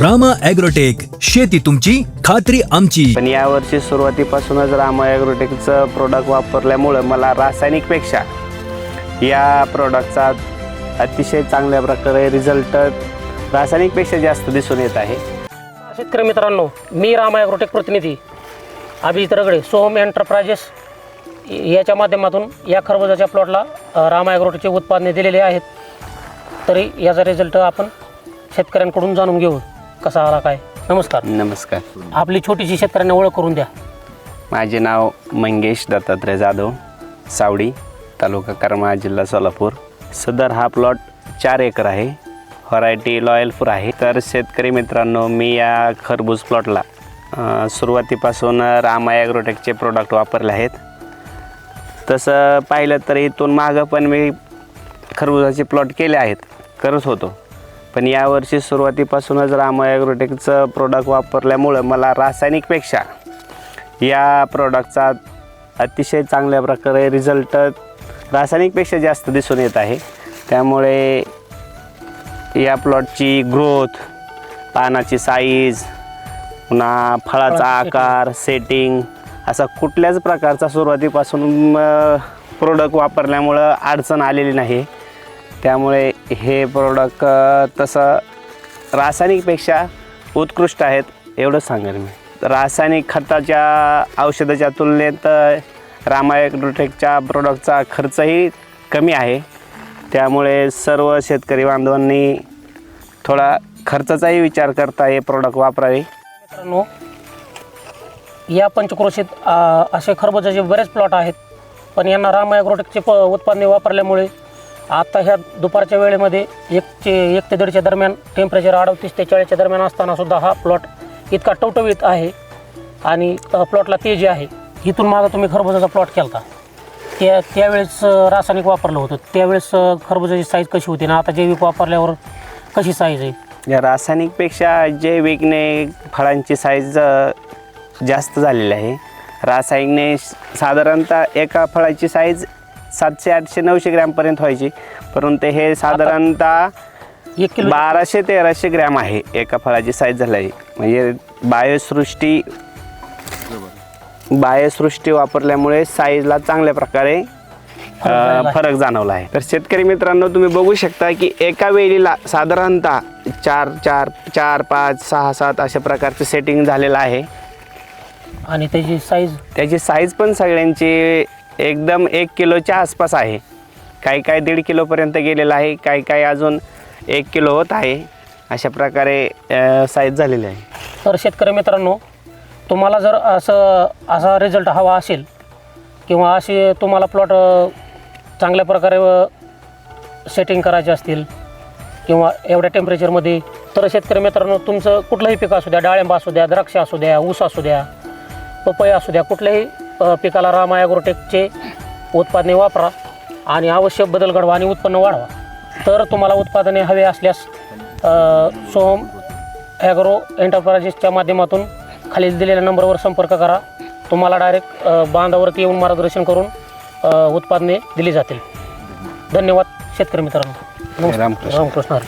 Rama agrotech शेती तुमची खात्री आमची. पण यावर्षी सुरुवातीपासूनच रामा ॲग्रोटेकचं प्रोडक्ट वापरल्यामुळं मला रासायनिकपेक्षा या प्रोडक्टचा अतिशय चांगल्या प्रकारे रिझल्ट रासायनिकपेक्षा जास्त दिसून येत आहे. शेतकरी मित्रांनो मी राम ॲग्रोटेक प्रतिनिधी अभिजित रगडे सोहम एंटरप्राइजेस. याच्या माध्यमातून या खरबुजाच्या प्लॉटला राम ॲग्रोटेकचे उत्पादने दिलेले आहेत. तरी याचा रिझल्ट आपण शेतकऱ्यांकडून जाणून घेऊ. कसा आला काय? नमस्कार. नमस्कार. आपली छोटीशी शेतकऱ्यांना ओळख करून द्या. माझे नाव मंगेश दत्तात्रय जाधव सावडी तालुका करमाळा जिल्हा सोलापूर. सदर हा प्लॉट चार एकर आहे. व्हरायटी लॉयलपूर आहे. तर शेतकरी मित्रांनो मी या खरबूज प्लॉटला सुरुवातीपासून रामा ॲग्रोटेकचे प्रोडक्ट वापरले आहेत. तसं पाहिलं तर इथून मागं पण मी खरबुजाचे प्लॉट केले आहेत. करत होतो. पण यावर्षी सुरुवातीपासूनच रामा ॲग्रोटेकचं प्रोडक्ट वापरल्यामुळं मला रासायनिकपेक्षा या प्रोडक्टचा अतिशय चांगल्या प्रकारे रिझल्ट रासायनिकपेक्षा जास्त दिसून येत आहे. त्यामुळे या प्लॉटची ग्रोथ पानाची साईज पुन्हा फळाचा आकार सेटिंग असा कुठल्याच प्रकारचा सुरुवातीपासून प्रोडक्ट वापरल्यामुळं अडचण आलेली नाही. त्यामुळे हे प्रोडक्ट तसं रासायनिकपेक्षा उत्कृष्ट आहेत एवढं सांगेन मी. रासायनिक खताच्या औषधाच्या तुलनेत रामायग्रोटेकच्या प्रोडक्टचा खर्चही कमी आहे. त्यामुळे सर्व शेतकरी बांधवांनी थोडा खर्चाचाही विचार करता हे प्रोडक्ट वापरावे. मित्रांनो या पंचक्रोशीत असे खरबुजाचे बरेच प्लॉट आहेत. पण यांना राम प उत्पादने वापरल्यामुळे आता ह्या दुपारच्या वेळेमध्ये एकचे एक ते दीडच्या दरम्यान टेम्परेचर अडतीस ते चाळीसच्या दरम्यान असताना सुद्धा हा प्लॉट इतका टवटवीत आहे. आणि प्लॉटला तेजी आहे. इथून माझा तुम्ही खरबुजाचा प्लॉट केला त्या त्यावेळेस रासायनिक वापरलं होतं. त्यावेळेस खरबुजाची साईज कशी होती ना आता जैविक वापरल्यावर कशी साईज आहे? या रासायनिकपेक्षा जैविकने फळांची साईज जास्त झालेली आहे. रासायनिकने साधारणतः एका फळाची साईज सातशे आठशे नऊशे ग्रॅमपर्यंत व्हायची. परंतु हे साधारणतः एक किलो बाराशे तेराशे ग्रॅम आहे एका फळाची साईज झाली म्हणजे बायोसृष्टी बायोसृष्टी वापरल्यामुळे साईजला चांगल्या प्रकारे अ. फरक जाणवला आहे. तर शेतकरी मित्रांनो तुम्ही बघू शकता की एका वेळीला साधारणतः चार चार चार पाच सहा सात अशा प्रकारचे सेटिंग झालेलं आहे. आणि त्याची साईज त्याची साईज पण सगळ्यांची एकदम एक किलोच्या आसपास आहे. काही काही दीड किलोपर्यंत गेलेलं आहे काही काही अजून एक किलो होत आहे अशा प्रकारे साईज झालेली आहे. तर शेतकरी मित्रांनो तुम्हाला जर असं असा रिझल्ट हवा असेल किंवा असे तुम्हाला प्लॉट चांगल्या प्रकारे सेटिंग करायचे असतील किंवा एवढ्या टेम्परेचरमध्ये तर शेतकरी मित्रांनो तुमचं कुठलंही पीक असू द्या डाळिंब असू द्या द्राक्ष असू द्या ऊस असू द्या पपई असू द्या कुठल्याही पिकाला राम ॲग्रोटेकचे उत्पादने वापरा आणि आवश्यक बदल घडवा आणि उत्पन्न वाढवा तर तुम्हाला उत्पादने हवे असल्यास सोहम ॲग्रो एंटरप्राइजेसच्या माध्यमातून खालील दिलेल्या नंबरवर संपर्क करा तुम्हाला डायरेक्ट बांधावरती येऊन मार्गदर्शन करून उत्पादने दिली जातील धन्यवाद शेतकरी मित्रांनो. रामकृष्ण. रामकृष्ण.